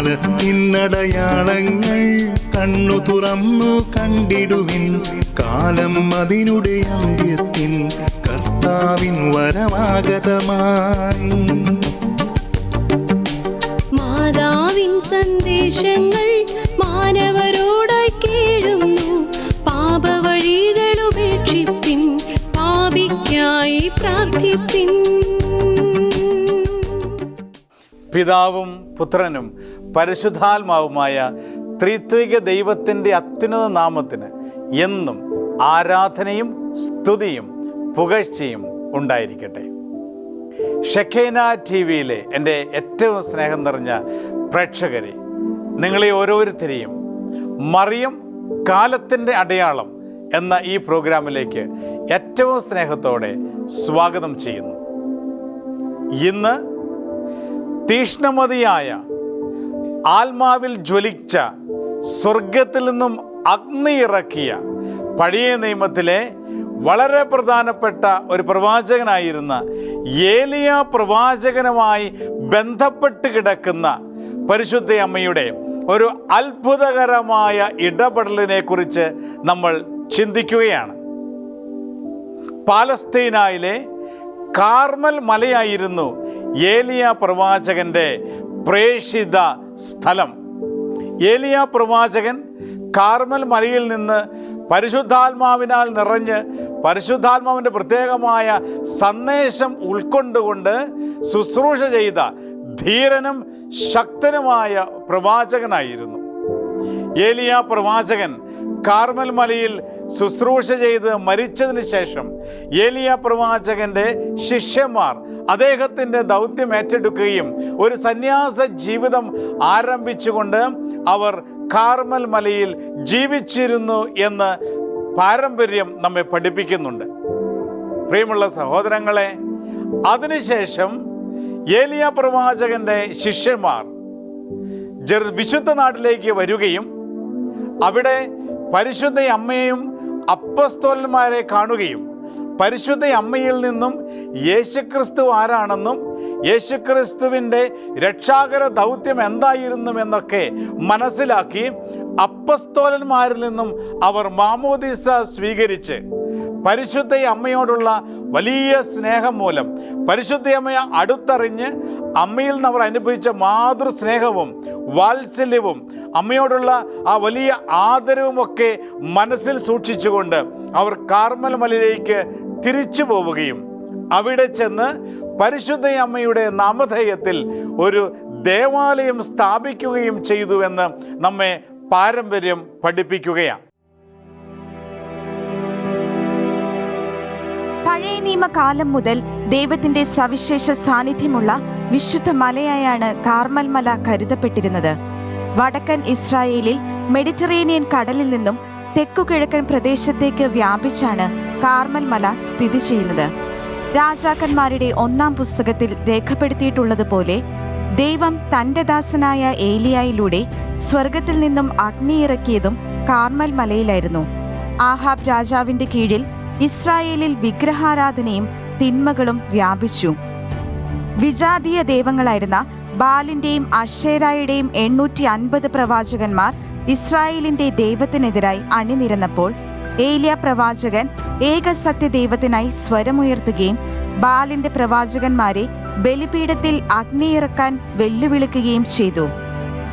കാലത്തിനടയാളങ്ങൾ കണ്ണു തുറന്നു കണ്ടിടുവിൻ. കാലം അതിനുടെ അന്ത്യത്തിൽ കർത്താവിൻ വരമാഗതമായി മാതാവിൻ സന്ദേശങ്ങൾ മാനവരോടായി കേഴുന്നു. പാപവഴികൾ ഉപേക്ഷിപ്പിൻ. പാപിക്കായി പ്രാർത്ഥിപ്പിൻ. പിതാവും പുത്രനും പരിശുദ്ധാത്മാവുമായ ത്രിത്വിക ദൈവത്തിന്റെ അത്യുന്നത നാമത്തിന് എന്നും ആരാധനയും സ്തുതിയും പുകഴ്ചയും ഉണ്ടായിരിക്കട്ടെ. ഷെഖേന ടി വിയിലെ എന്റെ ഏറ്റവും സ്നേഹം നിറഞ്ഞ പ്രേക്ഷകരെ നിങ്ങളെ ഓരോരുത്തരെയും മറിയം കാലത്തിന്റെ അടയാളം എന്ന ഈ പ്രോഗ്രാമിലേക്ക് ഏറ്റവും സ്നേഹത്തോടെ സ്വാഗതം ചെയ്യുന്നു. ഇന്ന് തീഷ്ണമതിയായ ആത്മാവിൽ ജ്വലിച്ച സ്വർഗത്തിൽ നിന്നും അഗ്നി ഇറക്കിയ പഴയ നിയമത്തിലെ വളരെ പ്രധാനപ്പെട്ട ഒരു പ്രവാചകനായിരുന്ന ഏലിയ പ്രവാചകനുമായി ബന്ധപ്പെട്ട് കിടക്കുന്ന പരിശുദ്ധ അമ്മയുടെ ഒരു അത്ഭുതകരമായ ഇടപെടലിനെ കുറിച്ച് നമ്മൾ ചിന്തിക്കുകയാണ്. പാലസ്തീനായിലെ കാർമൽ മലയായിരുന്നു ഏലിയ പ്രവാചകന്റെ പ്രേഷിത സ്ഥലം. ഏലിയ പ്രവാചകൻ കാർമൽ മലയിൽ നിന്ന് പരിശുദ്ധാത്മാവിനാൽ നിറഞ്ഞ് പരിശുദ്ധാത്മാവിന്റെ പ്രത്യേകമായ സന്ദേശം ഉൾക്കൊണ്ടുകൊണ്ട് ശുശ്രൂഷ ചെയ്ത ധീരനും ശക്തനുമായ പ്രവാചകനായിരുന്നു. ഏലിയ പ്രവാചകൻ കാർമൽ മലയിൽ ശുശ്രൂഷ ചെയ്ത് മരിച്ചതിന് ശേഷം ഏലിയ പ്രവാചകന്റെ ശിഷ്യന്മാർ അദ്ദേഹത്തിന്റെ ദൗത്യം ഏറ്റെടുക്കുകയും ഒരു സന്യാസ ജീവിതം ആരംഭിച്ചുകൊണ്ട് അവർ കാർമൽ മലയിൽ ജീവിച്ചിരുന്നു എന്ന് പാരമ്പര്യം നമ്മെ പഠിപ്പിക്കുന്നുണ്ട്. പ്രിയമുള്ള സഹോദരങ്ങളെ അതിനുശേഷം ഏലിയ പ്രവാചകന്റെ ശിഷ്യന്മാർ വിശുദ്ധ നാട്ടിലേക്ക് വരികയും അവിടെ പരിശുദ്ധ അമ്മയും അപ്പസ്തോലന്മാരെ കാണുകയും പരിശുദ്ധ അമ്മയിൽ നിന്നും യേശുക്രിസ്തു ആരാണെന്നും യേശുക്രിസ്തുവിന്റെ രക്ഷാകര ദൗത്യം എന്തായിരുന്നുവെന്നൊക്കെ മനസ്സിലാക്കി അപ്പസ്തോലന്മാരിൽ നിന്നും അവർ മാമോദീസ സ്വീകരിച്ച് പരിശുദ്ധ അമ്മയോടുള്ള വലിയ സ്നേഹം മൂലം. പരിശുദ്ധ അമ്മയെ അടുത്തറിഞ്ഞ് അമ്മയിൽ നിന്ന് അവർ അനുഭവിച്ച മാതൃസ്നേഹവും വാത്സല്യവും അമ്മയോടുള്ള ആ വലിയ ആദരവുമൊക്കെ മനസ്സിൽ സൂക്ഷിച്ചുകൊണ്ട് അവർ കാർമൽ മലയിലേക്ക് തിരിച്ചു പോവുകയും അവിടെ ചെന്ന് പരിശുദ്ധ അമ്മയുടെ നാമധേയത്തിൽ ഒരു ദേവാലയം സ്ഥാപിക്കുകയും ചെയ്തുവെന്ന് നമ്മെ പാരമ്പര്യം പഠിപ്പിക്കുകയാണ്. പഴയ നിയമകാലം മുതൽ ദൈവത്തിന്റെ സവിശേഷ സാന്നിധ്യമുള്ള വിശുദ്ധ മലയായാണ് കാർമൽ മല കരുതപ്പെട്ടിരുന്നത്. വടക്കൻ ഇസ്രായേലിൽ മെഡിറ്ററേനിയൻ കടലിൽ നിന്നും തെക്കുകിഴക്കൻ പ്രദേശത്തേക്ക് വ്യാപിച്ചാണ് കാർമൽ മല സ്ഥിതി ചെയ്യുന്നത്. രാജാക്കന്മാരുടെ ഒന്നാം പുസ്തകത്തിൽ രേഖപ്പെടുത്തിയിട്ടുള്ളതുപോലെ ദൈവം തന്റെ ദാസനായ ഏലിയായിലൂടെ സ്വർഗത്തിൽ നിന്നും അഗ്നിയിറക്കിയതും കാർമൽ മലയിലായിരുന്നു. ആഹാബ് രാജാവിന്റെ കീഴിൽ ഇസ്രായേലിൽ വിഗ്രഹാരാധനയും തിന്മകളും വ്യാപിച്ചു. വിജാതീയ ദൈവങ്ങളായിരുന്ന ബാലിന്റെയും അഷേരായുടെയും എണ്ണൂറ്റി അൻപത് പ്രവാചകന്മാർ ഇസ്രായേലിന്റെ ദൈവത്തിനെതിരായി അണിനിരന്നപ്പോൾ ഏലിയ പ്രവാചകൻ ഏകസത്യ ദൈവത്തിനായി സ്വരമുയർത്തുകയും ബാലിന്റെ പ്രവാചകന്മാരെ ബലിപീഠത്തിൽ അഗ്നിയിറക്കാൻ വെല്ലുവിളിക്കുകയും ചെയ്തു.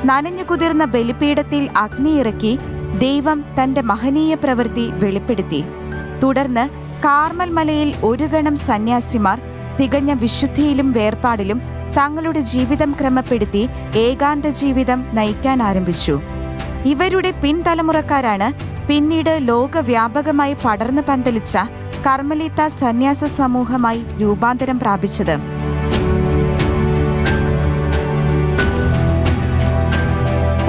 നനഞ്ഞു കുതിർന്ന ബലിപീഠത്തിൽ അഗ്നിയിറക്കി ദൈവം തന്റെ മഹനീയ പ്രവൃത്തി വെളിപ്പെടുത്തി. തുടർന്ന് കാർമൽ മലയിൽ ഒരു ഗണം സന്യാസിമാർ തികഞ്ഞ വിശുദ്ധിയിലും വേർപാടിലും തങ്ങളുടെ ജീവിതം ക്രമപ്പെടുത്തി ഏകാന്ത ജീവിതം നയിക്കാൻ ആരംഭിച്ചു. ഇവരുടെ പിൻതലമുറക്കാരാണ് പിന്നീട് ലോകവ്യാപകമായി പടർന്നു പന്തലിച്ച കർമ്മലീത്ത സന്യാസ സമൂഹമായി രൂപാന്തരം പ്രാപിച്ചത്.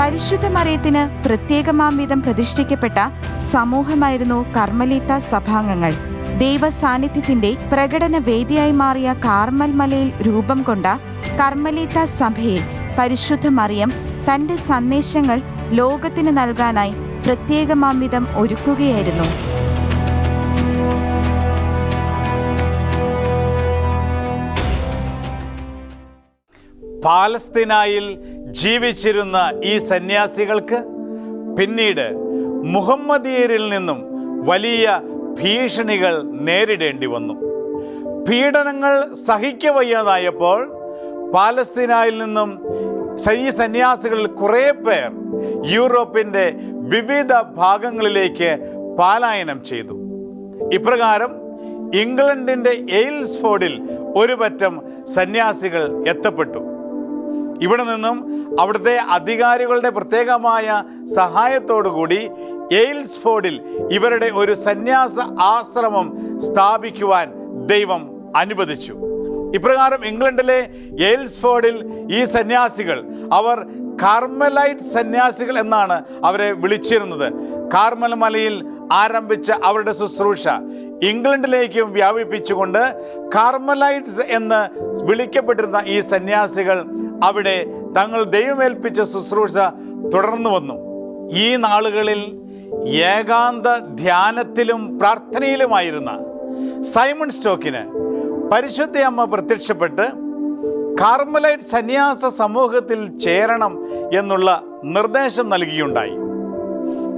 പരിശുദ്ധ മറിയത്തിന് പ്രത്യേകമാം വിധം പ്രതിഷ്ഠിക്കപ്പെട്ട സമൂഹമായിരുന്നു കർമ്മലീത്ത സഭാംഗങ്ങൾ. ദൈവ സാന്നിധ്യത്തിന്റെ പ്രകടന വേദിയായി മാറിയ കാർമൽ മലയിൽ രൂപം കൊണ്ട കർമ്മലീത്ത സഭയെ പരിശുദ്ധ മറിയം തന്റെ സന്ദേശങ്ങൾ ലോകത്തിന് നൽകാനായി പ്രത്യേകമാം വിധം ഒരുക്കുകയായിരുന്നു. പാലസ്തീനായിൽ ജീവിച്ചിരുന്ന ഈ സന്യാസികൾക്ക് പിന്നീട് മുഹമ്മദീയരിൽ നിന്നും വലിയ ഭീഷണികൾ നേരിടേണ്ടി വന്നു. പീഡനങ്ങൾ സഹിക്കവയ്യാതായപ്പോൾ പാലസ്തീനായിൽ നിന്നും ഈ സന്യാസികളിൽ കുറേ പേർ യൂറോപ്പിന്റെ വിവിധ ഭാഗങ്ങളിലേക്ക് പാലായനം ചെയ്തു. ഇപ്രകാരം ഇംഗ്ലണ്ടിന്റെ എയിൽസ്ഫോർഡിൽ ഒരു പറ്റം സന്യാസികൾ എത്തപ്പെട്ടു. ഇവിടെ നിന്നും അവിടുത്തെ അധികാരികളുടെ പ്രത്യേകമായ സഹായത്തോടുകൂടി എയിൽസ്ഫോർഡിൽ ഇവരുടെ ഒരു സന്യാസ ആശ്രമം സ്ഥാപിക്കുവാൻ ദൈവം അനുവദിച്ചു. ഇപ്രകാരം ഇംഗ്ലണ്ടിലെ എയിൽസ്ഫോർഡിൽ ഈ സന്യാസികൾ അവർ കാർമലൈറ്റ് സന്യാസികൾ എന്നാണ് അവരെ വിളിച്ചിരുന്നത്. കാർമൽ മലയിൽ ആരംഭിച്ച അവരുടെ ശുശ്രൂഷ ഇംഗ്ലണ്ടിലേക്കും വ്യാപിപ്പിച്ചുകൊണ്ട് കാർമലൈറ്റ്സ് എന്ന് വിളിക്കപ്പെട്ടിരുന്ന ഈ സന്യാസികൾ അവിടെ തങ്ങൾ ദൈവമേൽപ്പിച്ച ശുശ്രൂഷ തുടർന്നു വന്നു. ഈ നാളുകളിൽ ഏകാന്ത ധ്യാനത്തിലും പ്രാർത്ഥനയിലുമായിരുന്ന സൈമൺ സ്റ്റോക്കിന് പരിശുദ്ധ അമ്മ പ്രത്യക്ഷപ്പെട്ട് കാർമലൈറ്റ് സന്യാസ സമൂഹത്തിൽ ചേരണം എന്നുള്ള നിർദ്ദേശം നൽകിയുണ്ടായി.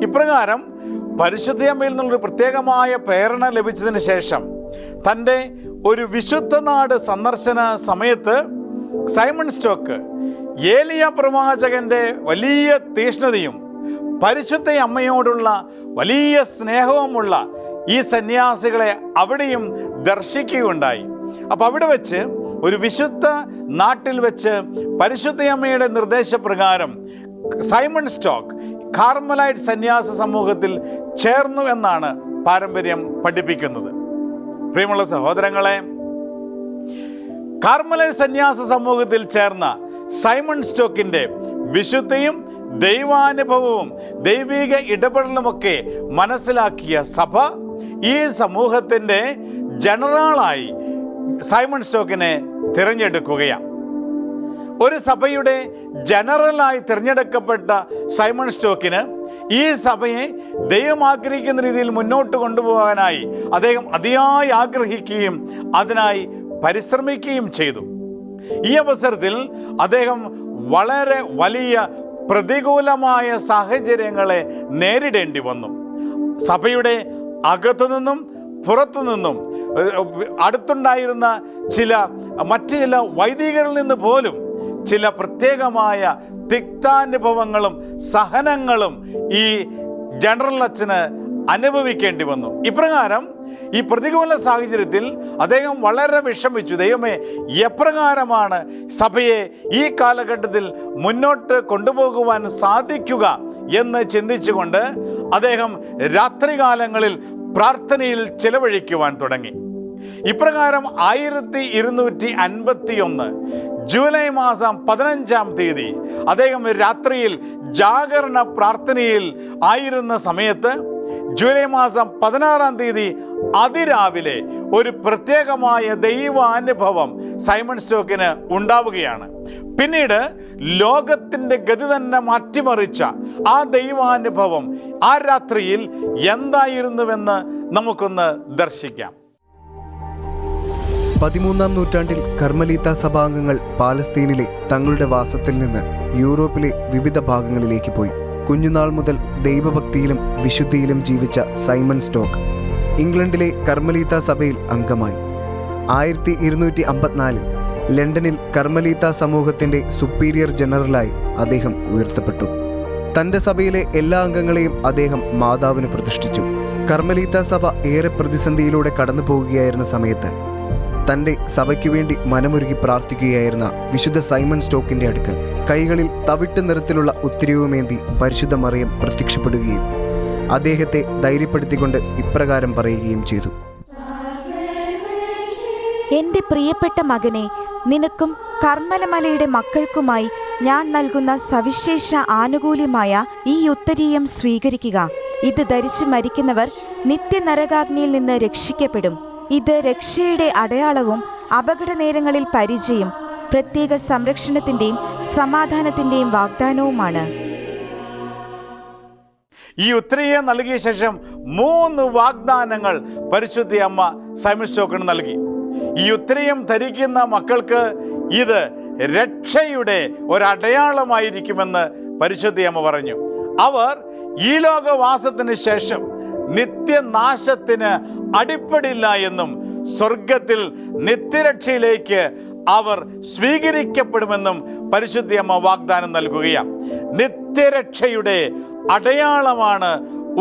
ഇപ്രകാരം പരിശുദ്ധയമ്മയിൽ നിന്നൊരു പ്രത്യേകമായ പ്രേരണ ലഭിച്ചതിന് ശേഷം തന്റെ ഒരു വിശുദ്ധ നാട് സന്ദർശന സമയത്ത് സൈമൺ സ്റ്റോക്ക് ഏലിയ പ്രവാചകന്റെ വലിയ തീഷ്ണതയും പരിശുദ്ധ അമ്മയോടുള്ള വലിയ സ്നേഹവുമുള്ള ഈ സന്യാസികളെ അവിടെയും ദർശിക്കുകയുണ്ടായി. അപ്പം അവിടെ വെച്ച് ഒരു വിശുദ്ധ നാട്ടിൽ വെച്ച് പരിശുദ്ധയമ്മയുടെ നിർദ്ദേശപ്രകാരം സൈമൺ സ്റ്റോക്ക് കാർമലൈറ്റ് സന്യാസ സമൂഹത്തിൽ ചേർന്നു എന്നാണ് പാരമ്പര്യം പഠിപ്പിക്കുന്നത്. പ്രിയമുള്ള സഹോദരങ്ങളെ കാർമലൈറ്റ് സന്യാസ സമൂഹത്തിൽ ചേർന്ന സൈമൺ സ്റ്റോക്കിന്റെ വിശുദ്ധയും ദൈവാനുഭവവും ദൈവിക ഇടപെടലുമൊക്കെ മനസ്സിലാക്കിയ സഭ ഈ സമൂഹത്തിന്റെ ജനറലായി സൈമൺ സ്റ്റോക്കിനെ തിരഞ്ഞെടുക്കുകയാണ്. ഒരു സഭയുടെ ജനറലായി തിരഞ്ഞെടുക്കപ്പെട്ട സൈമൺ സ്റ്റോക്കിന് ഈ സഭയെ ദൈവം ആഗ്രഹിക്കുന്ന രീതിയിൽ മുന്നോട്ട് കൊണ്ടുപോകാനായി അദ്ദേഹം അതിയായി ആഗ്രഹിക്കുകയും അതിനായി പരിശ്രമിക്കുകയും ചെയ്തു. ഈ അവസരത്തിൽ അദ്ദേഹം വളരെ വലിയ പ്രതികൂലമായ സാഹചര്യങ്ങളെ നേരിടേണ്ടി വന്നു. സഭയുടെ അകത്തു നിന്നും പുറത്തു നിന്നും അടുത്തുണ്ടായിരുന്ന ചില മറ്റ് ചില വൈദികരിൽ നിന്ന് പോലും ചില പ്രത്യേകമായ തിക്താനുഭവങ്ങളും സഹനങ്ങളും ഈ ജനറൽ അച്ഛന് അനുഭവിക്കേണ്ടി വന്നു. ഇപ്രകാരം ഈ പ്രതികൂല സാഹചര്യത്തിൽ അദ്ദേഹം വളരെ വിഷമിച്ചു. ദൈവമേ എപ്രകാരമാണ് സഭയെ ഈ കാലഘട്ടത്തിൽ മുന്നോട്ട് കൊണ്ടുപോകുവാൻ സാധിക്കുക എന്ന് ചിന്തിച്ചുകൊണ്ട് അദ്ദേഹം രാത്രികാലങ്ങളിൽ പ്രാർത്ഥനയിൽ ചെലവഴിക്കുവാൻ തുടങ്ങി. ഇപ്രകാരം ആയിരത്തി ഇരുന്നൂറ്റി അൻപത്തി ഒന്ന് ജൂലൈ മാസം പതിനഞ്ചാം തീയതി അദ്ദേഹം രാത്രിയിൽ ജാഗരണ പ്രാർത്ഥനയിൽ ആയിരുന്ന സമയത്ത് ജൂലൈ മാസം പതിനാറാം തീയതി അതിരാവിലെ ഒരു പ്രത്യേകമായ ദൈവാനുഭവം സൈമൺ സ്റ്റോക്കിന് ഉണ്ടാവുകയാണ്. പിന്നീട് ലോകത്തിന്റെ ഗതി തന്നെ മാറ്റിമറിച്ച ആ ദൈവാനുഭവം ആ രാത്രിയിൽ എന്തായിരുന്നുവെന്ന് നമുക്കൊന്ന് ദർശിക്കാം. പതിമൂന്നാം നൂറ്റാണ്ടിൽ കർമ്മലീത്ത സഭാംഗങ്ങൾ പാലസ്തീനിലെ തങ്ങളുടെ വാസത്തിൽ നിന്ന് യൂറോപ്പിലെ വിവിധ ഭാഗങ്ങളിലേക്ക് പോയി. കുഞ്ഞുനാൾ മുതൽ ദൈവഭക്തിയിലും വിശുദ്ധിയിലും ജീവിച്ച സൈമൺ സ്റ്റോക്ക് ഇംഗ്ലണ്ടിലെ കർമ്മലീത്ത സഭയിൽ അംഗമായി. ആയിരത്തി ഇരുന്നൂറ്റി അമ്പത്തിനാലിൽ ലണ്ടനിൽ കർമ്മലീത്ത സമൂഹത്തിന്റെ സുപ്പീരിയർ ജനറലായി അദ്ദേഹം ഉയർത്തപ്പെട്ടു. തന്റെ സഭയിലെ എല്ലാ അംഗങ്ങളെയും അദ്ദേഹം മാതാവിന് പ്രതിഷ്ഠിച്ചു. കർമ്മലീത്ത സഭ ഏറെ പ്രതിസന്ധിയിലൂടെ കടന്നു പോകുകയായിരുന്ന സമയത്ത് തന്റെ സഭയ്ക്ക് വേണ്ടി മനമുരുകി പ്രാർത്ഥിക്കുകയായിരുന്ന വിശുദ്ധ സൈമൺ സ്റ്റോക്കിന്റെ അടുക്കൽ കൈകളിൽ തവിട്ട് നിറത്തിലുള്ള ഉത്തരവുമേന്തി പരിശുദ്ധ മറിയം പ്രത്യക്ഷപ്പെടുകയും അദ്ദേഹത്തെ ധൈര്യപ്പെടുത്തിക്കൊണ്ട് ഇപ്രകാരം പറയുകയും ചെയ്തു. എന്റെ പ്രിയപ്പെട്ട മകനെ നിനക്കും കർമ്മലമലയുടെ മക്കൾക്കുമായി ഞാൻ നൽകുന്ന സവിശേഷ ആനുകൂല്യമായ ഈ ഉത്തരീയം സ്വീകരിക്കുക. ഇത് ധരിച്ചു മരിക്കുന്നവർ നിത്യനരകാഗ്നിയിൽ നിന്ന് രക്ഷിക്കപ്പെടും. ഇത് രക്ഷയുടെ അടയാളവും അപകട നേരങ്ങളിൽ പരിചയം പ്രത്യേക സംരക്ഷണത്തിന്റെയും സമാധാനത്തിന്റെയും വാഗ്ദാനവുമാണ്. ഈ ഉത്തരയെ നൽകിയ ശേഷം മൂന്ന് വാഗ്ദാനങ്ങൾ പരിശുദ്ധി അമ്മ സൈമൺ നൽകി. ഈ ഉത്തരയും ധരിക്കുന്ന മക്കൾക്ക് ഇത് രക്ഷയുടെ ഒരടയാളമായിരിക്കുമെന്ന് പരിശുദ്ധിയമ്മ പറഞ്ഞു. അവർ ഈ ലോകവാസത്തിന് ശേഷം നിത്യനാശത്തിന് അടിപ്പടില്ല എന്നും സ്വർഗത്തിൽ നിത്യരക്ഷയിലേക്ക് അവർ സ്വീകരിക്കപ്പെടുമെന്നും പരിശുദ്ധിയമ്മ വാഗ്ദാനം നൽകുകയാണ് നിത്യരക്ഷയുടെ അടയാളമാണ്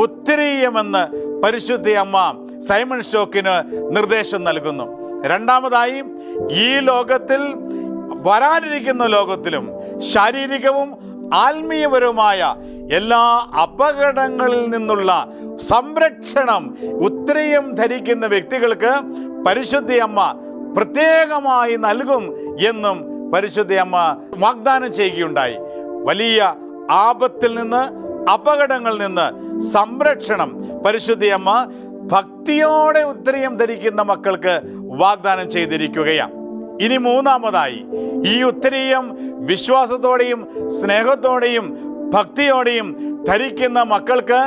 ഉത്തരീയമെന്ന് പരിശുദ്ധിയമ്മ സൈമൺ സ്റ്റോക്കിന് നിർദ്ദേശം നൽകുന്നു. രണ്ടാമതായി ഈ ലോകത്തിൽ വരാനിരിക്കുന്ന ലോകത്തിലും ശാരീരികവും ആത്മീയപരവുമായ എല്ലാ അപകടങ്ങളിൽ നിന്നുള്ള സംരക്ഷണം ഉത്രയും ധരിക്കുന്ന വ്യക്തികൾക്ക് പരിശുദ്ധി അമ്മ പ്രത്യേകമായി നൽകും എന്നും പരിശുദ്ധി അമ്മ വാഗ്ദാനം ചെയ്യുകയുണ്ടായി. വലിയ ആപത്തിൽ നിന്ന് അപകടങ്ങളിൽ നിന്ന് സംരക്ഷണം പരിശുദ്ധി അമ്മ ഭക്തിയോടെ ഉത്രയം ധരിക്കുന്ന മക്കൾക്ക് വാഗ്ദാനം ചെയ്തിരിക്കുകയാണ്. ഇനി മൂന്നാമതായി ഈ ഉത്തരീയം വിശ്വാസത്തോടെയും സ്നേഹത്തോടെയും ഭക്തിയോടെയും ധരിക്കുന്ന മക്കൾക്ക്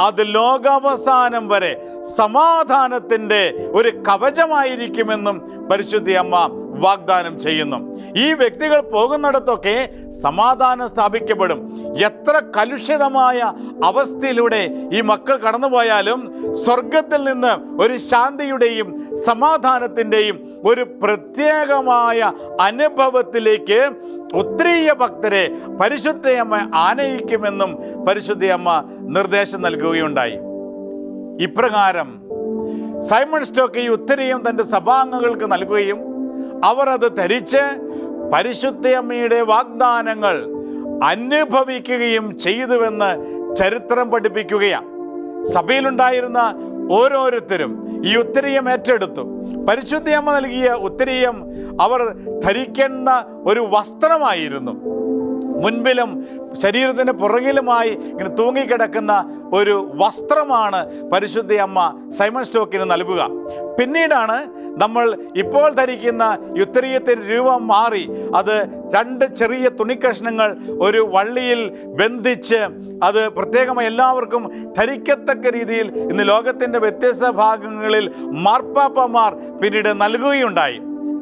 അത് ലോകാവസാനം വരെ സമാധാനത്തിന്റെ ഒരു കവചമായിരിക്കുമെന്നും പരിശുദ്ധി അമ്മ വാഗ്ദാനം ചെയ്യുന്നു. ഈ വ്യക്തികൾ പോകുന്നിടത്തൊക്കെ സമാധാനം സ്ഥാപിക്കപ്പെടും. എത്ര കലുഷിതമായ അവസ്ഥയിലൂടെ ഈ മക്കൾ കടന്നുപോയാലും സ്വർഗത്തിൽ നിന്ന് ഒരു ശാന്തിയുടെയും സമാധാനത്തിന്റെയും ഒരു പ്രത്യേകമായ അനുഭവത്തിലേക്ക് ഒത്തിരിയ ഭക്തരെ പരിശുദ്ധയമ്മ ആനയിക്കുമെന്നും പരിശുദ്ധയമ്മ നിർദ്ദേശം നൽകുകയുണ്ടായി. ഇപ്രകാരം സൈമൺ സ്റ്റോക്ക് ഈ ഉത്തരയും തന്റെ സഭാംഗങ്ങൾക്ക് നൽകുകയും അവർ അത് ധരിച്ച് പരിശുദ്ധയമ്മയുടെ വാഗ്ദാനങ്ങൾ അനുഭവിക്കുകയും ചെയ്തുവെന്ന് ചരിത്രം പഠിപ്പിക്കുകയാണ്. സഭയിലുണ്ടായിരുന്ന ഓരോരുത്തരും ഈ ഉത്തരീയം ഏറ്റെടുത്തു. പരിശുദ്ധയമ്മ നൽകിയ ഉത്തരീയം അവർ ധരിക്കുന്ന ഒരു വസ്ത്രമായിരുന്നു. മുൻപിലും ശരീരത്തിന് പുറകിലുമായി ഇങ്ങനെ തൂങ്ങിക്കിടക്കുന്ന ഒരു വസ്ത്രമാണ് പരിശുദ്ധ അമ്മ സൈമൺ സ്റ്റോക്കിന് നൽകുക. പിന്നീടാണ് നമ്മൾ ഇപ്പോൾ ധരിക്കുന്ന യുത്തരീയത്തിന്റെ രൂപം മാറി. അത് രണ്ട് ചെറിയ തുണിക്കഷ്ണങ്ങൾ ഒരു വള്ളിയിൽ ബന്ധിച്ച് അത് പ്രത്യേകമായി എല്ലാവർക്കും ധരിക്കത്തക്ക രീതിയിൽ ഇന്ന് ലോകത്തിന്റെ വ്യത്യസ്ത ഭാഗങ്ങളിൽ മാർപ്പാപ്പമാർ പിന്നീട് നൽകുകയുണ്ടായി.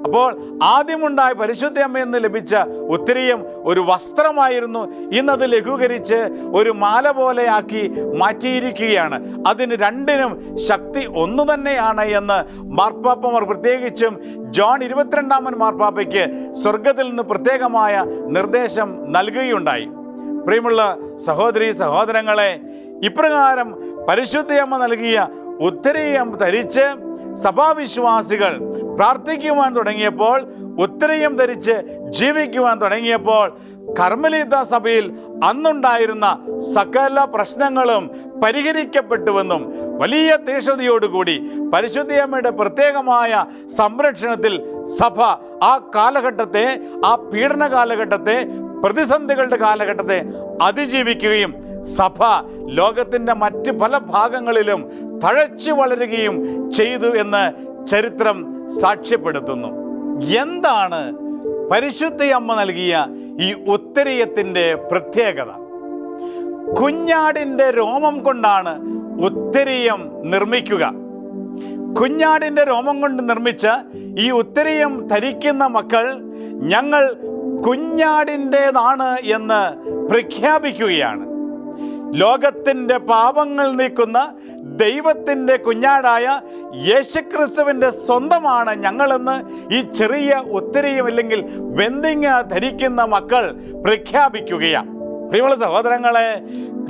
അപ്പോൾ ആദ്യമുണ്ടായ പരിശുദ്ധ നിന്ന് ലഭിച്ച ഉത്തരീയം ഒരു വസ്ത്രമായിരുന്നു. ഇന്നത് ലഘൂകരിച്ച് ഒരു മാല പോലെയാക്കി മാറ്റിയിരിക്കുകയാണ്. അതിന് രണ്ടിനും ശക്തി ഒന്നു തന്നെയാണ് എന്ന് മാർപ്പാപ്പമാർ പ്രത്യേകിച്ചും ജോൺ ഇരുപത്തിരണ്ടാമൻ മാർപ്പാപ്പയ്ക്ക് സ്വർഗത്തിൽ നിന്ന് പ്രത്യേകമായ നിർദ്ദേശം നൽകുകയുണ്ടായി. പ്രിയമുള്ള സഹോദരി സഹോദരങ്ങളെ ഇപ്രകാരം പരിശുദ്ധയമ്മ നൽകിയ ഉത്തരീയം ധരിച്ച് സഭാവിശ്വാസികൾ പ്രാർത്ഥിക്കുവാൻ തുടങ്ങിയപ്പോൾ ഉത്തരയും ധരിച്ച് ജീവിക്കുവാൻ തുടങ്ങിയപ്പോൾ കർമ്മലീത സഭയിൽ അന്നുണ്ടായിരുന്ന സകല പ്രശ്നങ്ങളും പരിഹരിക്കപ്പെട്ടുവെന്നും വലിയ തീക്ഷതയോടുകൂടി പരിശുദ്ധിയമ്മയുടെ പ്രത്യേകമായ സംരക്ഷണത്തിൽ സഭ ആ കാലഘട്ടത്തെ ആ പീഡന കാലഘട്ടത്തെ പ്രതിസന്ധികളുടെ കാലഘട്ടത്തെ അതിജീവിക്കുകയും സഭ ലോകത്തിന്റെ മറ്റ് പല ഭാഗങ്ങളിലും തഴച്ചു വളരുകയും ചെയ്തു എന്ന് ചരിത്രം സാക്ഷ്യപ്പെടുത്തുന്നു. എന്താണ് പരിശുദ്ധയമ്മ നൽകിയ ഈ ഉത്തരീയത്തിന്റെ പ്രത്യേകത? കുഞ്ഞാടിന്റെ രോമം കൊണ്ടാണ് ഉത്തരീയം നിർമ്മിക്കുക. കുഞ്ഞാടിന്റെ രോമം കൊണ്ട് നിർമ്മിച്ച ഈ ഉത്തരീയം ധരിക്കുന്ന മക്കൾ ഞങ്ങൾ കുഞ്ഞാടിന്റേതാണ് എന്ന് പ്രഖ്യാപിക്കുകയാണ്. ലോകത്തിന്റെ പാപങ്ങൾ നീക്കുന്ന ദൈവത്തിന്റെ കുഞ്ഞാടായ യേശുക്രിസ്തുവിന്റെ സ്വന്തമാണ് ഞങ്ങളെന്ന് ഈ ചെറിയ ഒത്തിരിയും അല്ലെങ്കിൽ വെന്തിങ്ങ ധരിക്കുന്ന മക്കൾ പ്രഖ്യാപിക്കുകയാണ്. പ്രിയമുള്ള സഹോദരങ്ങളെ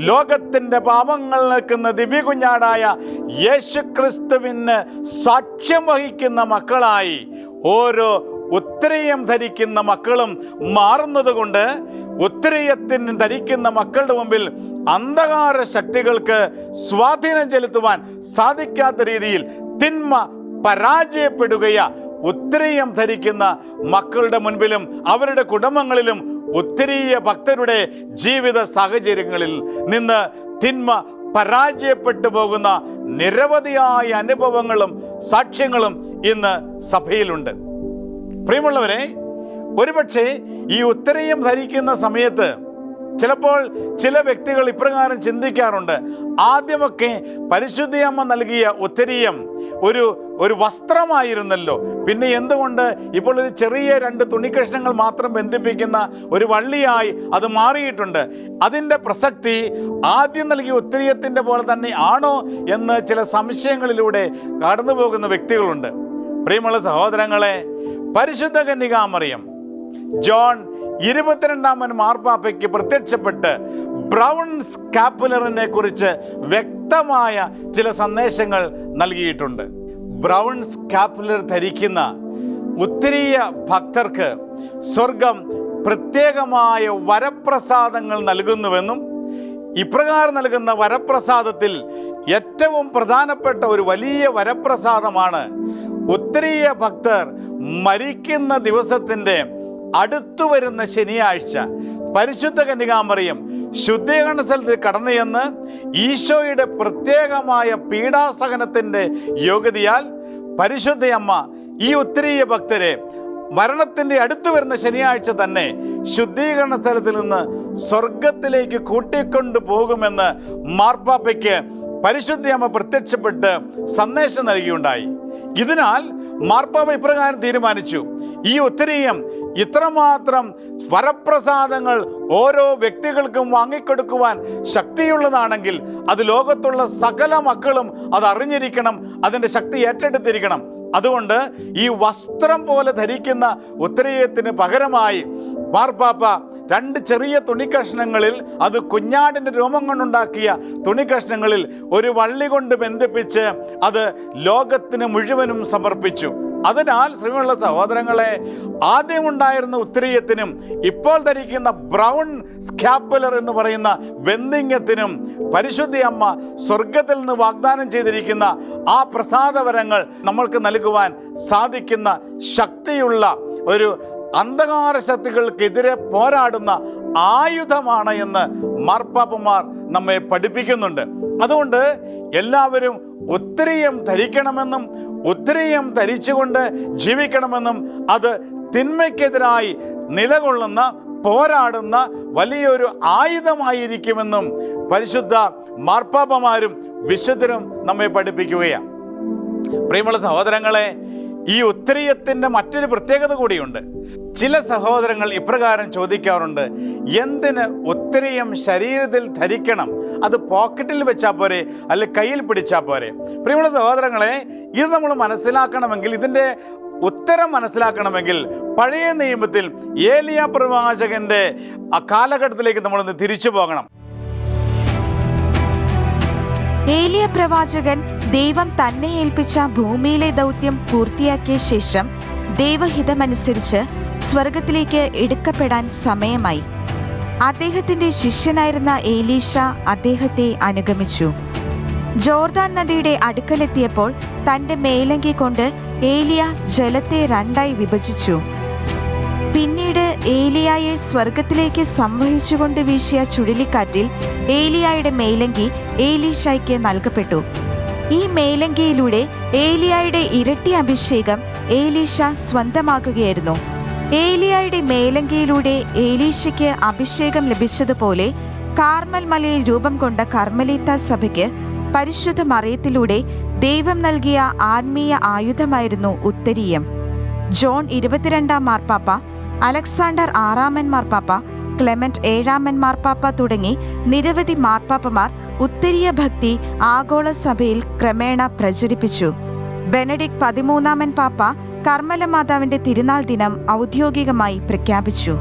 ലോകത്തിന്റെ പാപങ്ങൾ നിൽക്കുന്ന ദിവ്യ കുഞ്ഞാടായ യേശുക്രിസ്തുവിന് സാക്ഷ്യം വഹിക്കുന്ന മക്കളായി ഓരോ ഉത്തരയും ധരിക്കുന്ന മക്കളും മാറുന്നത് കൊണ്ട് ഉത്തരീയത്തിന് ധരിക്കുന്ന മക്കളുടെ മുമ്പിൽ അന്ധകാര ശക്തികൾക്ക് സ്വാധീനം ചെലുത്തുവാൻ സാധിക്കാത്ത രീതിയിൽ തിന്മ പരാജയപ്പെടുകയാ. ഉത്തരീയം ധരിക്കുന്ന മക്കളുടെ മുൻപിലും അവരുടെ കുടുംബങ്ങളിലും ഉത്തരീയ ഭക്തരുടെ ജീവിത സാഹചര്യങ്ങളിൽ നിന്ന് തിന്മ പരാജയപ്പെട്ടു പോകുന്ന നിരവധിയായ അനുഭവങ്ങളും സാക്ഷ്യങ്ങളും ഇന്ന് സഭയിലുണ്ട്. പ്രിയമുള്ളവരെ ഒരുപക്ഷെ ഈ ഉത്തരയും ധരിക്കുന്ന സമയത്ത് ചിലപ്പോൾ ചില വ്യക്തികൾ ഇപ്രകാരം ചിന്തിക്കാറുണ്ട്. ആദ്യമൊക്കെ പരിശുദ്ധിയമ്മ നൽകിയ ഉത്തരീയം ഒരു ഒരു വസ്ത്രമായിരുന്നല്ലോ. പിന്നെ എന്തുകൊണ്ട് ഇപ്പോൾ ഒരു ചെറിയ രണ്ട് തുണിക്കഷ്ണങ്ങൾ മാത്രം ബന്ധിപ്പിക്കുന്ന ഒരു വള്ളിയായി അത് മാറിയിട്ടുണ്ട്. അതിന്റെ പ്രസക്തി ആദ്യം നൽകിയ ഉത്തരീയത്തിന്റെ പോലെ തന്നെ ആണോ എന്ന് ചില സംശയങ്ങളിലൂടെ കടന്നു പോകുന്ന വ്യക്തികളുണ്ട്. പ്രിയമുള്ള സഹോദരങ്ങളെ പരിശുദ്ധ കന്യകാമറിയം ജോൺ ഇരുപത്തിരണ്ടാമൻ മാർപ്പാപ്പയ്ക്ക് പ്രത്യക്ഷപ്പെട്ട് ബ്രൗൺ സ്കാപ്പുലറിനെ കുറിച്ച് വ്യക്തമായ ചില സന്ദേശങ്ങൾ നൽകിയിട്ടുണ്ട്. ബ്രൗൺ സ്കാപ്പുലർ ധരിക്കുന്ന ഉത്തരീയ ഭക്തർക്ക് സ്വർഗം പ്രത്യേകമായ വരപ്രസാദങ്ങൾ നൽകുന്നുവെന്നും ഇപ്രകാരം നൽകുന്ന വരപ്രസാദത്തിൽ ഏറ്റവും പ്രധാനപ്പെട്ട ഒരു വലിയ വരപ്രസാദമാണ് ഉത്തരീയ ഭക്തർ മരിക്കുന്ന ദിവസത്തിന്റെ അടുത്തു വരുന്ന ശനിയാഴ്ച പരിശുദ്ധ കന്യകാമറിയം ശുദ്ധീകരണ സ്ഥലത്ത് കടന്നു ചെന്ന് ഈശോയുടെ പ്രത്യേകമായ പീഡാസഹനത്തിന്റെ യോഗ്യതയാൽ പരിശുദ്ധയമ്മ ഈ ഉത്തരീയ ഭക്തരെ മരണത്തിന്റെ അടുത്ത് വരുന്ന ശനിയാഴ്ച തന്നെ ശുദ്ധീകരണ സ്ഥലത്തിൽ നിന്ന് സ്വർഗത്തിലേക്ക് കൂട്ടിക്കൊണ്ടു പോകുമെന്ന് മാർപ്പാപ്പയ്ക്ക് പരിശുദ്ധയമ്മ പ്രത്യക്ഷപ്പെട്ട് സന്ദേശം നൽകിയുണ്ടായി. ഇതിനാൽ മാർപ്പാപ്പ ഇപ്രകാരം തീരുമാനിച്ചു. ഈ ഉത്തരീയം ഇത്രമാത്രം വരപ്രസാദങ്ങൾ ഓരോ വ്യക്തികൾക്കും വാങ്ങിക്കൊടുക്കുവാൻ ശക്തിയുള്ളതാണെങ്കിൽ അത് ലോകത്തുള്ള സകല മക്കളും അത് അറിഞ്ഞിരിക്കണം അതിന്റെ ശക്തി ഏറ്റെടുത്തിരിക്കണം. അതുകൊണ്ട് ഈ വസ്ത്രം പോലെ ധരിക്കുന്ന ഉത്തരീയത്തിന് പകരമായി മാർപ്പാപ്പ രണ്ട് ചെറിയ തുണിക്കഷ്ണങ്ങളിൽ അത് കുഞ്ഞാടിന്റെ രോമം കൊണ്ടുണ്ടാക്കിയ തുണിക്കഷ്ണങ്ങളിൽ ഒരു വള്ളി കൊണ്ട് ബന്ധിപ്പിച്ച് അത് ലോകത്തിന് മുഴുവനും സമർപ്പിച്ചു. അതിനാൽ ശ്രീമുള്ള സഹോദരങ്ങളെ ആദ്യമുണ്ടായിരുന്ന ഉത്തരീയത്തിനും ഇപ്പോൾ ധരിക്കുന്ന ബ്രൗൺ സ്കാപ്പുലർ എന്ന് പറയുന്ന വെന്തിങ്ങത്തിനും പരിശുദ്ധി അമ്മ സ്വർഗത്തിൽ നിന്ന് വാഗ്ദാനം ചെയ്തിരിക്കുന്ന ആ പ്രസാദവരങ്ങൾ നമ്മൾക്ക് നൽകുവാൻ സാധിക്കുന്ന ശക്തിയുള്ള ഒരു അന്ധകാര ശക്തികൾക്കെതിരെ പോരാടുന്ന ആയുധമാണ് എന്ന് മാർപ്പാപ്പമാർ നമ്മെ പഠിപ്പിക്കുന്നുണ്ട്. അതുകൊണ്ട് എല്ലാവരും ഒത്തിരിയും ധരിക്കണമെന്നും ഉത്തരീയം ധരിച്ചുകൊണ്ട് ജീവിക്കണമെന്നും അത് തിന്മയ്ക്കെതിരായി നിലകൊള്ളുന്ന പോരാടുന്ന വലിയൊരു ആയുധമായിരിക്കുമെന്നും പരിശുദ്ധ മാർപ്പാപ്പമാരും വിശുദ്ധരും നമ്മെ പഠിപ്പിക്കുകയാണ്. പ്രിയമുള്ള സഹോദരങ്ങളെ ഈ ഉത്തരീയത്തിന്റെ മറ്റൊരു പ്രത്യേകത കൂടിയുണ്ട്. ചില സഹോദരങ്ങൾ ഇപ്രകാരം ചോദിക്കാറുണ്ട് എന്തിന് ഉത്തരീയം ശരീരത്തിൽ ധരിക്കണം? അത് പോക്കറ്റിൽ വെച്ചാൽ പോരെ? അല്ലെ കയ്യിൽ പിടിച്ചാൽ പോരെ? പ്രിയമുള്ള സഹോദരങ്ങളെ ഇത് നമ്മൾ മനസ്സിലാക്കണമെങ്കിൽ ഇതിന്റെ ഉത്തരം മനസ്സിലാക്കണമെങ്കിൽ പഴയ നിയമത്തിൽ ഏലിയ പ്രവാചകന്റെ ആ കാലഘട്ടത്തിലേക്ക് നമ്മളൊന്ന് തിരിച്ചു പോകണം. ഏലിയ പ്രവാചകൻ ദൈവം തന്നെ ഏൽപ്പിച്ച ഭൂമിയിലെ ദൗത്യം പൂർത്തിയാക്കിയ ശേഷം ദൈവഹിതമനുസരിച്ച് സ്വർഗത്തിലേക്ക് എടുക്കപ്പെടാൻ സമയമായി. അദ്ദേഹത്തിന്റെ ശിഷ്യനായിരുന്ന ഏലീഷ അദ്ദേഹത്തെ അനുഗമിച്ചു. ജോർദാൻ നദിയുടെ അടുക്കലെത്തിയപ്പോൾ തന്റെ മേലങ്കി കൊണ്ട് ഏലിയ ജലത്തെ രണ്ടായി വിഭജിച്ചു. പിന്നീട് ഏലിയായെ സ്വർഗത്തിലേക്ക് സംവഹിച്ചുകൊണ്ട് വീശിയ ചുഴലിക്കാറ്റിൽ ഏലിയായുടെ മേലങ്കി ഏലീഷായ്ക്ക് നൽകപ്പെട്ടു. ഈ മേലങ്കിയിലൂടെ ഏലിയായുടെ ഇരട്ടി അഭിഷേകം ഏലീഷ സ്വന്തമാക്കുകയായിരുന്നു. ഏലിയായുടെ മേലങ്കിയിലൂടെ ഏലീഷയ്ക്ക് അഭിഷേകം ലഭിച്ചതുപോലെ കാർമൽ മലയിൽ രൂപം കൊണ്ട കർമ്മലീത്ത സഭയ്ക്ക് പരിശുദ്ധ മറിയത്തിലൂടെ ദൈവം നൽകിയ ആത്മീയ ആയുധമായിരുന്നു ഉത്തരീയം. ജോൺ ഇരുപത്തിരണ്ടാം മാർപ്പാപ്പ അലക്സാണ്ടർ ആറാമൻ മാർപ്പാപ്പ ക്ലെമന്റ് ഏഴാമൻ മാർപ്പാപ്പ തുടങ്ങി നിരവധി മാർപ്പാപ്പമാർ ഉത്തരീയ ഭക്തി ആഗോള സഭയിൽ ക്രമേണ പ്രചരിപ്പിച്ചു. ബെനഡിക് പതിമൂന്നാമൻ പാപ്പ കർമ്മല മാതാവിന്റെ തിരുനാൾ ദിനം ഔദ്യോഗികമായി പ്രഖ്യാപിച്ചു.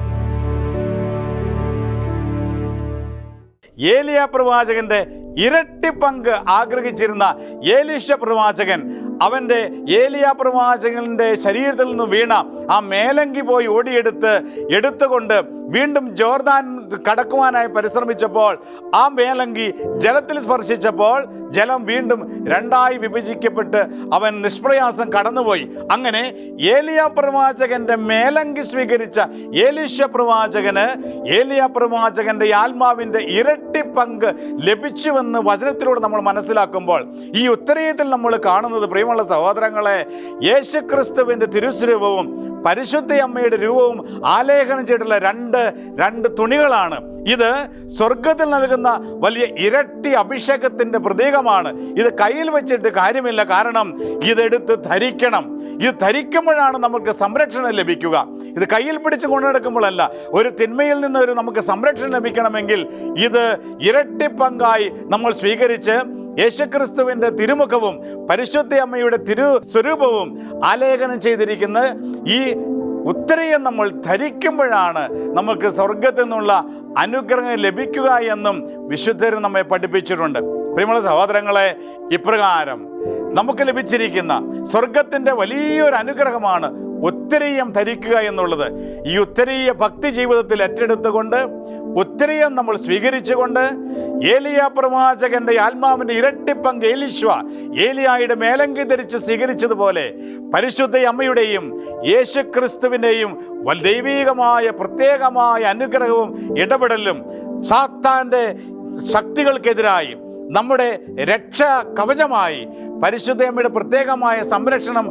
ഏലിയ പ്രവാചകന്റെ ഇരട്ടി പങ്ക് ആഗ്രഹിച്ചിരുന്ന ഏലീഷ പ്രവാചകൻ അവന്റെ ഏലിയ പ്രവാചകന്റെ ശരീരത്തിൽ നിന്ന് വീണ ആ മേലങ്കി പോയി ഓടിയെടുത്ത് എടുത്തുകൊണ്ട് വീണ്ടും ജോർദാൻ കടക്കുവാനായി പരിശ്രമിച്ചപ്പോൾ ആ മേലങ്കി ജലത്തിൽ സ്പർശിച്ചപ്പോൾ ജലം വീണ്ടും രണ്ടായി വിഭജിക്കപ്പെട്ട് അവൻ നിഷ്പ്രയാസം കടന്നുപോയി. അങ്ങനെ ഏലിയ പ്രവാചകന്റെ മേലങ്കി സ്വീകരിച്ച ഏലീഷ പ്രവാചകന് ഏലിയ പ്രവാചകന്റെ ആത്മാവിന്റെ ഇരട്ടി പങ്ക് ലഭിച്ചുവെന്ന് എന്ന് വചനത്തിലൂടെ നമ്മൾ മനസ്സിലാക്കുമ്പോൾ ഈ ഉത്തരീയത്തിൽ നമ്മൾ കാണുന്നത് പ്രിയമുള്ള സഹോദരങ്ങളെ യേശുക്രിസ്തുവിന്റെ തിരുസ്വരൂപവും പരിശുദ്ധ അമ്മയുടെ രൂപവും ആലേഖനം ചെയ്തിട്ടുള്ള രണ്ട് രണ്ട് തുണികളാണ്. ഇത് സ്വർഗത്തിൽ നൽകുന്ന വലിയ ഇരട്ടി അഭിഷേകത്തിന്റെ പ്രതീകമാണ്. ഇത് കയ്യിൽ വെച്ചിട്ട് കാര്യമില്ല. കാരണം ഇതെടുത്ത് ധരിക്കണം. ഇത് ധരിക്കുമ്പോഴാണ് നമുക്ക് സംരക്ഷണം ലഭിക്കുക. ഇത് കയ്യിൽ പിടിച്ച് കൊണ്ടു നടക്കുമ്പോഴല്ല ഒരു തിന്മയിൽ നിന്ന് ഒരു നമുക്ക് സംരക്ഷണം ലഭിക്കണമെങ്കിൽ ഇത് ഇരട്ടി പങ്കായി നമ്മൾ സ്വീകരിച്ച് യേശുക്രിസ്തുവിന്റെ തിരുമുഖവും പരിശുദ്ധ അമ്മയുടെ തിരു സ്വരൂപവും ആലേഖനം ചെയ്തിരിക്കുന്ന ഈ ഉത്തരയെ നമ്മൾ ധരിക്കുമ്പോഴാണ് നമുക്ക് സ്വർഗത്തിൽ നിന്നുള്ള അനുഗ്രഹം ലഭിക്കുക എന്നും വിശുദ്ധർ നമ്മെ പഠിപ്പിച്ചിട്ടുണ്ട്. പ്രിയമുള്ള സഹോദരങ്ങളെ ഇപ്രകാരം നമുക്ക് ലഭിച്ചിരിക്കുന്ന സ്വർഗത്തിന്റെ വലിയൊരു അനുഗ്രഹമാണ് ഉത്തരീയം ധരിക്കുക എന്നുള്ളത്. ഈ ഉത്തരീയ ഭക്തി ജീവിതത്തിൽ ഏറ്റെടുത്തുകൊണ്ട് ഉത്തരീയം നമ്മൾ സ്വീകരിച്ചുകൊണ്ട് ഏലിയ പ്രവാചകന്റെ ആത്മാവിന്റെ ഇരട്ടിപ്പങ്ക് ഏലിശ്വ ഏലിയായുടെ മേലങ്കി ധരിച്ച് സ്വീകരിച്ചതുപോലെ പരിശുദ്ധ അമ്മയുടെയും യേശു ക്രിസ്തുവിന്റെയും ദൈവീകമായ പ്രത്യേകമായ അനുഗ്രഹവും ഇടപെടലും സാത്താന്റെ ശക്തികൾക്കെതിരായി നമ്മുടെ രക്ഷ കവചമായി പരിശുദ്ധയമ്മയുടെ പ്രത്യേകമായ സംരക്ഷണം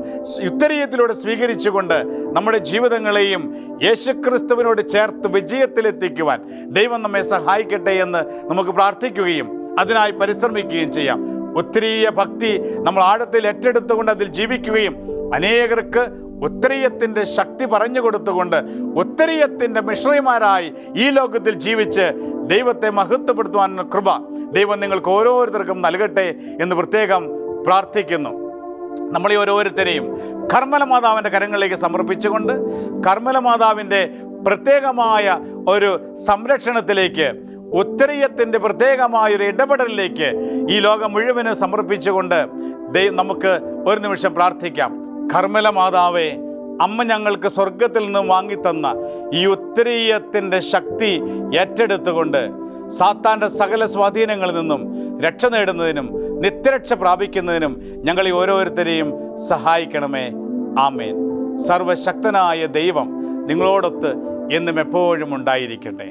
ഉത്തരീയത്തിലൂടെ സ്വീകരിച്ചുകൊണ്ട് നമ്മുടെ ജീവിതങ്ങളെയും യേശുക്രിസ്തുവിനോട് ചേർത്ത് വിജയത്തിലെത്തിക്കുവാൻ ദൈവം നമ്മെ സഹായിക്കട്ടെ എന്ന് നമുക്ക് പ്രാർത്ഥിക്കുകയും അതിനായി പരിശ്രമിക്കുകയും ചെയ്യാം. ഉത്തരീയ ഭക്തി നമ്മൾ ആഴത്തിൽ ഏറ്റെടുത്തുകൊണ്ട് അതിൽ ജീവിക്കുകയും അനേകർക്ക് ഉത്തരീയത്തിന്റെ ശക്തി പറഞ്ഞു കൊടുത്തുകൊണ്ട് ഉത്തരീയത്തിന്റെ മിഷറിമാരായി ഈ ലോകത്തിൽ ജീവിച്ച് ദൈവത്തെ മഹത്വപ്പെടുത്തുവാനുള്ള കൃപ ദൈവം നിങ്ങൾക്ക് ഓരോരുത്തർക്കും നൽകട്ടെ എന്ന് പ്രത്യേകം പ്രാർത്ഥിക്കുന്നു. നമ്മളെ ഓരോരുത്തരെയും കർമ്മല മാതാവിന്റെ കരങ്ങളിലേക്ക് സമർപ്പിച്ചുകൊണ്ട് കർമ്മല മാതാവിന്റെ പ്രത്യേകമായ ഒരു സംരക്ഷണത്തിലേക്ക് ഉത്തരീയത്തിന്റെ പ്രത്യേകമായൊരു ഇടപെടലിലേക്ക് ഈ ലോകം മുഴുവനും സമർപ്പിച്ചുകൊണ്ട് ദൈവം നമുക്ക് ഒരു നിമിഷം പ്രാർത്ഥിക്കാം. കർമ്മല അമ്മ ഞങ്ങൾക്ക് സ്വർഗത്തിൽ നിന്ന് വാങ്ങിത്തന്ന ഈ ഉത്തരീയത്തിന്റെ ശക്തി ഏറ്റെടുത്തുകൊണ്ട് സാത്താന്റെ സകല സ്വാധീനങ്ങളിൽ നിന്നും രക്ഷ നേടുന്നതിനും നിത്യരക്ഷ പ്രാപിക്കുന്നതിനും ഞങ്ങളെ ഓരോരുത്തരെയും സഹായിക്കണമേ. ആമേൻ. സർവശക്തനായ ദൈവം നിങ്ങളോടൊത്ത് എന്നും എപ്പോഴും ഉണ്ടായിരിക്കട്ടെ.